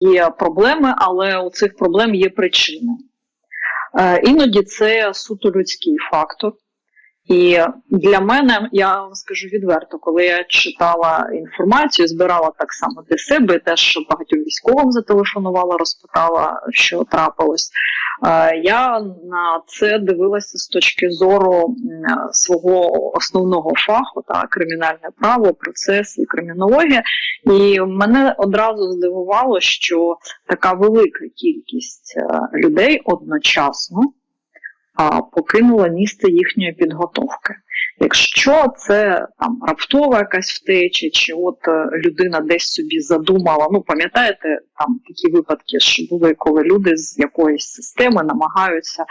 є проблеми, але у цих проблем є причини. Е, Іноді це суто людський фактор. І для мене, я вам скажу відверто, коли я читала інформацію, збирала так само для себе, теж багатьом військовим зателефонувала, розпитала, що трапилось. Е, Я на це дивилася з точки зору свого основного фаху, та кримінальне право, процес і кримінологія. І мене одразу здивувало, що така велика кількість е, людей одночасно покинула місце їхньої підготовки. Якщо це там раптова якась втеча, чи от е, людина десь собі задумала, ну пам'ятаєте, там такі випадки що були, коли люди з якоїсь системи намагаються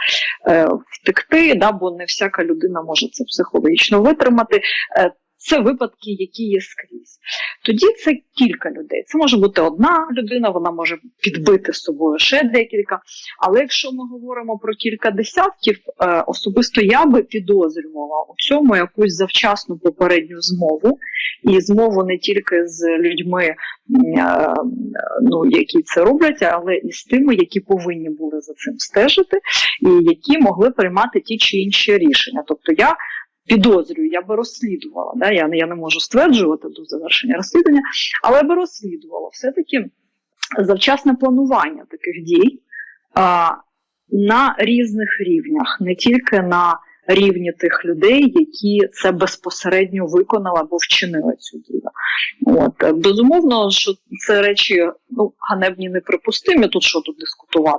е, втекти, да, бо не всяка людина може це психологічно витримати. Е, це випадки, які є скрізь. Тоді це кілька людей. Це може бути одна людина, вона може підбити з собою ще декілька. Але якщо ми говоримо про кілька десятків, е, особисто я би підозрювала у цьому якусь завчасну попередню змову, і змову не тільки з людьми, е, ну, які це роблять, але і з тими, які повинні були за цим стежити, і які могли приймати ті чи інші рішення. Тобто я підозрюю, я би розслідувала. Да? Я, я не можу стверджувати до завершення розслідування, але я би розслідувала все-таки завчасне планування таких дій а, на різних рівнях, не тільки на рівні тих людей, які це безпосередньо виконали або вчинили цю дію. От безумовно, що це речі ну ганебні неприпустимі. Тут що тут дискутувати.